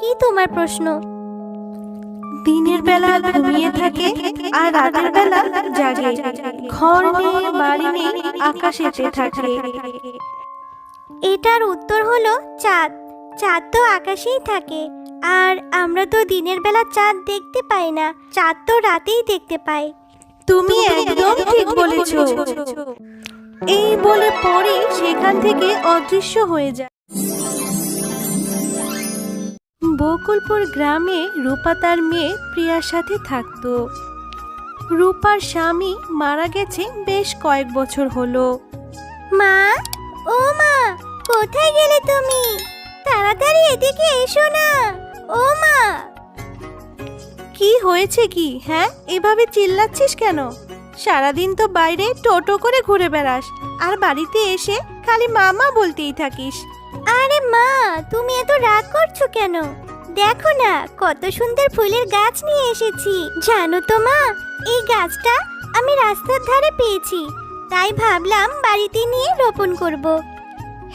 কি তোমার প্রশ্ন? দিনের বেলা ঘুমিয়ে থাকে আর রাতের বেলা জাগে। ঘর নেই বাড়ি নেই আকাশেতে থাকে। এটার উত্তর হলো চাঁদ। চাঁদ তো আকাশেই থাকে। আর আমরা তো দিনের বেলা চাঁদ দেখতে পাই না। চাঁদ তো রাতেই দেখতে পাই। তুমি একদম ঠিক বলেছ। এই বলে পরে সেখান থেকে অদৃশ্য হয়ে যায়। বকুলপুর গ্রামে রূপা তার মেয়ে প্রিয়ার সাথে থাকতো। রূপার স্বামী মারা গেছে বেশ কয়েক বছর হলো। মা ও মা কোথায় গেলে তুমি? তাড়াতাড়ি এদিকে এসো না। ও মা। কি হয়েছে কি হ্যাঁ? এভাবে চিল্লাচ্ছিস কেন? সারাদিন তো বাইরে টোটো করে ঘুরে বেড়াস আর বাড়িতে এসে খালি মামা বলতেই থাকিস। মা, তুমি এত রাগ করছ কেন? দেখো না, কত সুন্দর ফুলের গাছ নিয়ে এসেছি। জানো তো মা, এই গাছটা আমি রাস্তার ধারে পেয়েছি। তাই ভাবলাম বাড়িতে নিয়ে রোপণ করব।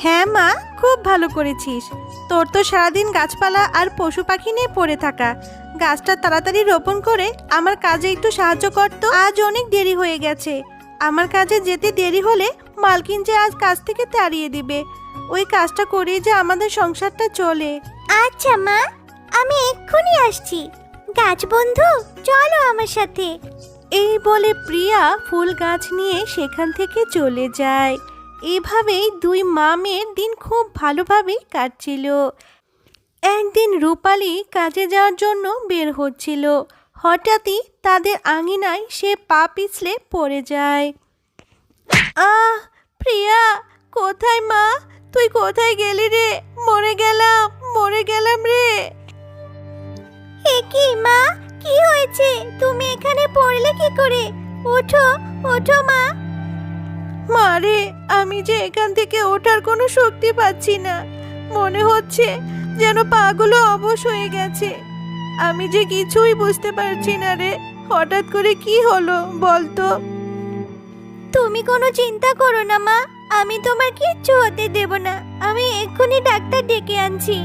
হ্যাঁ মা, খুব ভালো করেছিস। তোর তো সারাদিন গাছপালা আর পশু পাখি নিয়ে পড়ে থাকা। গাছটা তাড়াতাড়ি রোপণ করে আমার কাজে একটু সাহায্য করতো আজ অনেক দেরি হয়ে গেছে। আমার কাজে যেতে দেরি হলে মালকিন যে আজ কাজ থেকে তাড়িয়ে দিবে। ওই কাজটা করেই যে আমাদের সংসারটা চলে। আচ্ছা মা। আমি এক্ষুনি আসছি। গাছ বন্ধু চলো আমার সাথে। এই বলে প্রিয়া ফুল গাছ নিয়ে সেখান থেকে চলে যায়। এভাবেই দুই মামের দিন খুব ভালোভাবেই কাটছিল। একদিন রূপালি কাজে যাওয়ার জন্য বের হচ্ছিল। হঠাৎই তাদের আঙিনায় সে পা পিছলে পড়ে যায়। আহ প্রিয়া কোথায় মা? তুই কোথায় গেলি রে? মরে গেলাম মরে গেলাম রে! এ কি মা? কি হয়েছে? তুমি এখানে পড়লে কি করে? ওঠো ওঠো মা! মারে আমি যে এখান থেকে ওঠার কোনো শক্তি পাচ্ছি না। মনে হচ্ছে যেন পাগুলো অবশ হয়ে গেছে। আমি যে কিছুই বুঝতে পারছি না রে। হঠাৎ করে কি হলো বলতো? তুমি কোনো চিন্তা করো না মা। আমি তোমার কিচ্ছু হতে দেব না। আমি এক্ষুনি ডাক্তার ডেকে আনছি।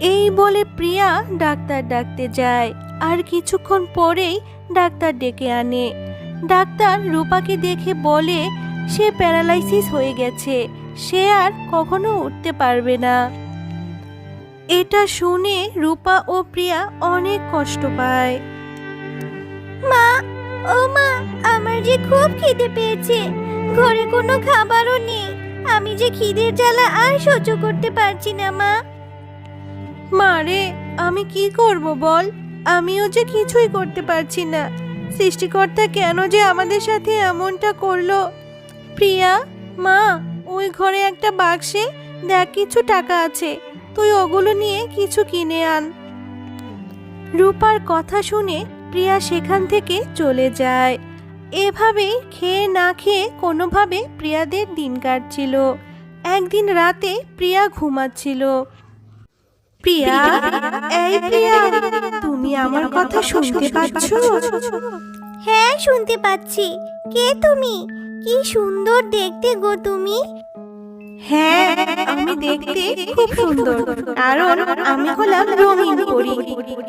এই বলে প্রিয়া ডাক্তার ডাকতে যায়। আর কিছুক্ষণ পরেই ডাক্তার ডেকে আনে। ডাক্তার রূপাকে দেখে বলে সে প্যারালাইসিস হয়ে গেছে। সে আর কখনো উঠতে পারবে না। এটা শুনে রূপা ও প্রিয়া অনেক কষ্ট পায়। মা ও মা আমার যে খুব খিদে পেয়েছে। ঘরে কোনো খাবারও নেই। আমি যে খিদের জ্বালা আর সহ্য করতে পারছি না মা। মারে আমি কি করব বল? আমিও যে কিছুই করতে পারছি না। সৃষ্টিকর্তা কেন যে আমাদের সাথে এমনটা করল? প্রিয়া মা ওই ঘরে একটা বাক্সে দেখ কিছু টাকা আছে। তুই ওগুলো নিয়ে কিছু কিনে আন। রূপার কথা শুনে প্রিয়া সেখান থেকে চলে যায়। এভাবেই খেয়ে না খেয়ে কোনোভাবে প্রিয়াদের দিন কাটছিল। একদিন রাতে প্রিয়া ঘুমাচ্ছিল। প্রিয়া, এই প্রিয়া, তুমি আমার কথা শুনতে পাচ্ছ? হ্যাঁ শুনতে পাচ্ছি। কে তুমি? কি সুন্দর দেখতে গো তুমি। হ্যাঁ আমি দেখতে খুব সুন্দর। কারণ আমি হলাম রঙিন পরি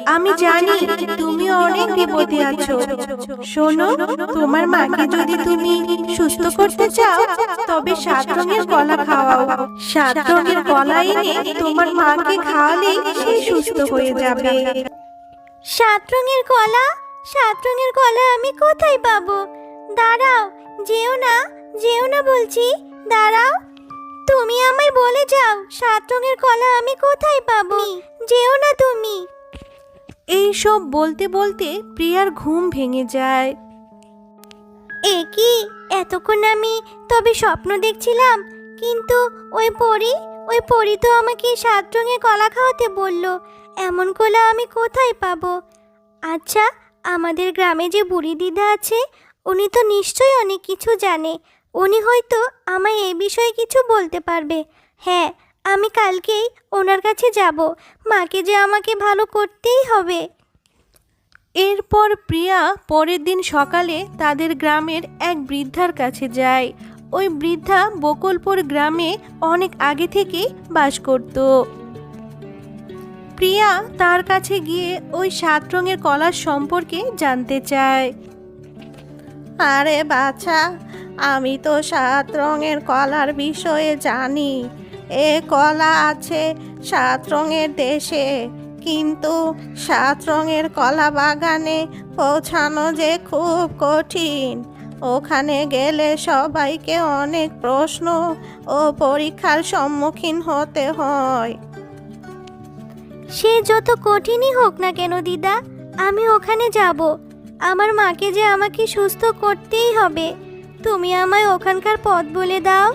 আমি জানি তুমি অনেক বিপদে আছো। শোনো, তোমার মাকে যদি তুমি সুস্থ করতে চাও, তবে সাত রঙের কলা খাওয়াও। সাত রঙের কলা এনে তোমার মাকে খাওয়ালেই সে সুস্থ হয়ে যাবে। সাত রঙের কলা? সাত রঙের কলা আমি কোথায় পাবো? দাঁড়াও, যেও না যেও না বলছি। দাঁড়াও। তুমি আমায় বলে যাও সাত রঙের কলা আমি কোথায় পাবো? যেও না তুমি। এই সব বলতে বলতে প্রিয়ার ঘুম ভেঙে যায়। এ কি? এতক্ষণ আমি তবে স্বপ্ন দেখছিলাম কিন্তু ওই পরি ওই পরি তো আমাকে সাত রঙের কলা খাওয়াতে বলল এমন কলা আমি কোথায় পাবো? আচ্ছা আমাদের গ্রামে যে বুড়ি দিদা আছে উনি তো নিশ্চয়ই অনেক কিছু জানে। উনি হয়তো আমায় এই বিষয়ে কিছু বলতে পারবে। হ্যাঁ আমি কালকেই ওনার কাছে যাব। মাকে যে আমাকে ভালো করতেই হবে। এরপর প্রিয়া পরের দিন সকালে তাদের গ্রামের এক বৃদ্ধার কাছে যায়। ওই বৃদ্ধা বকুলপুর গ্রামে অনেক আগে থেকেই বাস করত। প্রিয়া তার কাছে গিয়ে ওই সাত রঙের কলার সম্পর্কে জানতে চায়। আরে বাচ্চা আমি তো সাত রঙের কলার বিষয়ে জানি। এ কলা আছে সাত রঙের দেশে। কিন্তু সাত রঙের কলা বাগানে পৌঁছানো যে খুব কঠিন। ওখানে গেলে সবাইকে অনেক প্রশ্ন ও পরীক্ষার সম্মুখীন হতে হয়। সে যত কঠিনই হোক না কেন, দিদা, আমি ওখানে যাব। আমার মাকে যে আমাকে সুস্থ করতেই হবে। তুমি আমায় ওখানকার পথ বলে দাও।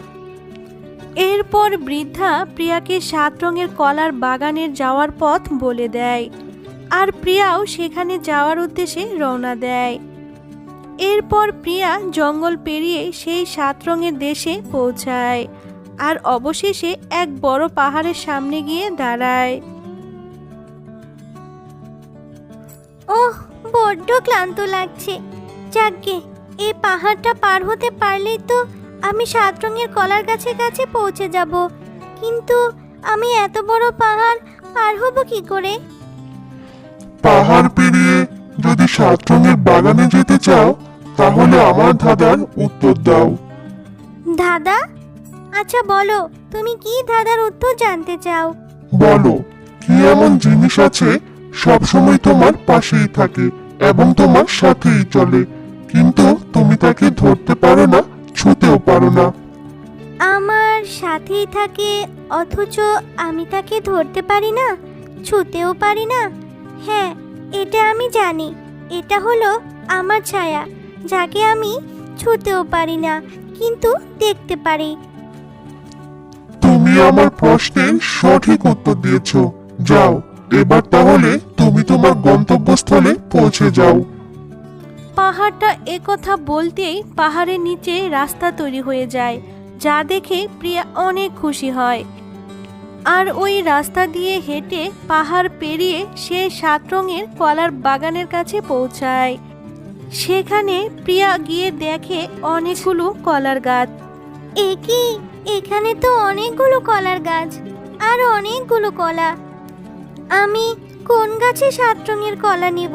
এরপর বৃদ্ধা প্রিয়াকে সাত রঙের কলার বাগানের যাওয়ার পথ বলে দেয় আর প্রিয়াও সেখানে যাওয়ার উদ্দেশ্যে রওনা দেয়। এরপর প্রিয়া জঙ্গল পেরিয়ে সেই সাত রঙের দেশে পৌঁছায় আর অবশেষে এক বড় পাহাড়ের সামনে গিয়ে দাঁড়ায়। ওহ বড্ড ক্লান্ত লাগছে। যাকগে এই পাহাড়টা পার হতে পারলেই তো আমি সাত রঙের কলার গাছের কাছে পৌঁছে যাব। কিন্তু আমি এত বড় পাহাড় পার হব কি করে? পাহাড় পেরিয়ে যদি সাত রঙের বাগানে যেতে চাও তাহলে আমার ধাঁধার উত্তর দাও। দাদা আচ্ছা বলো তুমি কি দাদার উত্তর জানতে চাও? বলো কি এমন জিনিস আছে সবসময় তোমার পাশেই থাকে এবং তোমার সাথেই চলে? কিন্তু তুমি তাকে ধরতে পারো না ছুতেও পারো না। আমার সাথেই থাকে অথচ আমি তাকে ধরতে পারি না ছুতেও পারি না। হ্যাঁ এটা আমি জানি এটা হলো আমার ছায়া যাকে আমি ছুতেও পারি না কিন্তু দেখতে পারি। তুমি আমার প্রশ্নের সঠিক উত্তর দিয়েছ। যাও এবার তাহলে তুমি তোমার গন্তব্যস্থলে পৌঁছে যাও। পাহাড়টা একথা বলতেই পাহাড়ের নিচে রাস্তা তৈরি হয়ে যায়, যা দেখে প্রিয়া অনেক খুশি হয়। আর ওই রাস্তা দিয়ে হেঁটে পাহাড় পেরিয়ে সে সাত রঙের কলার বাগানের কাছে পৌঁছায়। সেখানে প্রিয়া গিয়ে দেখে অনেকগুলো কলার গাছ। এ কি? এখানে তো অনেকগুলো কলার গাছ, আর অনেকগুলো কলা। আমি কোন গাছে সাত রঙের কলা নিব?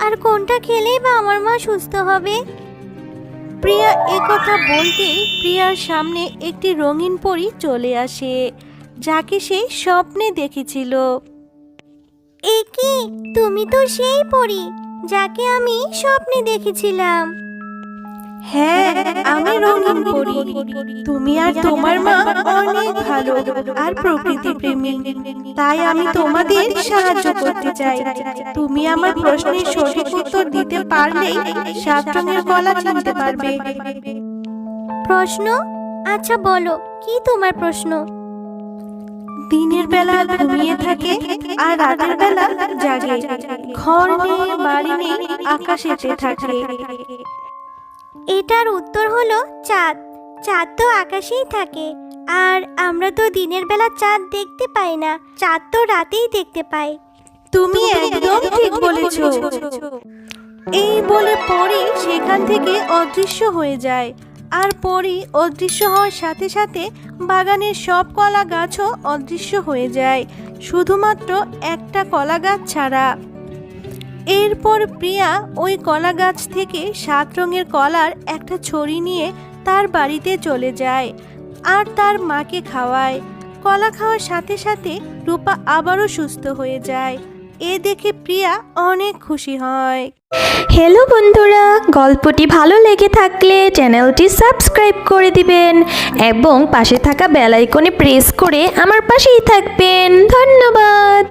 আর কোনটা খেলেই বা আমার মা সুস্থ হবে? প্রিয়া একথা বলতেই প্রিয়ার সামনে একটি রঙিন পরি চলে আসে, যাকে সে স্বপ্নে দেখেছিল। এ কি তুমি তো সেই পরি, যাকে আমি স্বপ্নে দেখেছিলাম। হ্যাঁ আমি রঙিন পরি। তুমি আর তোমার মা অনেক ভালো আর প্রকৃতি প্রেমী। তাই আমি তোমাদের সাহায্য করতে চাই। তুমি আমার প্রশ্নের সঠিক উত্তর দিতে পারলেই সাত রঙের কলা কিনতে পারবে। প্রশ্ন? আচ্ছা বলো কি তোমার প্রশ্ন? দিনের বেলা ঘুমিয়ে থাকে আর রাতের বেলা জাগে। ঘর নেই বাড়ি নেই আকাশেতে থাকে। এটার উত্তর হলো চাঁদ। চাঁদ তো আকাশেই থাকে। আর আমরা তো দিনের বেলা চাঁদ দেখতে পাই না। চাঁদ তো রাতেই দেখতে পাই। তুমি একদম ঠিক বলেছ। এই বলে পরি সেখান থেকে অদৃশ্য হয়ে যায়। আর পরি অদৃশ্য হওয়ার সাথে সাথে বাগানের সব কলা গাছও অদৃশ্য হয়ে যায়। শুধুমাত্র একটা কলা গাছ ছাড়া। এরপর প্রিয়া ওই কলা গাছ থেকে সাত রঙের কলার একটা ছড়ি নিয়ে তার বাড়িতে চলে যায় আর তার মাকে খাওয়ায়। কলা খাওয়ার সাথে সাথে রূপা আবারও সুস্থ হয়ে যায়। এ দেখে প্রিয়া অনেক খুশি হয়। হ্যালো বন্ধুরা, গল্পটি ভালো লেগে থাকলে চ্যানেলটি সাবস্ক্রাইব করে দিবেন এবং পাশে থাকা বেল আইকনে প্রেস করে আমার পাশেই থাকবেন। ধন্যবাদ।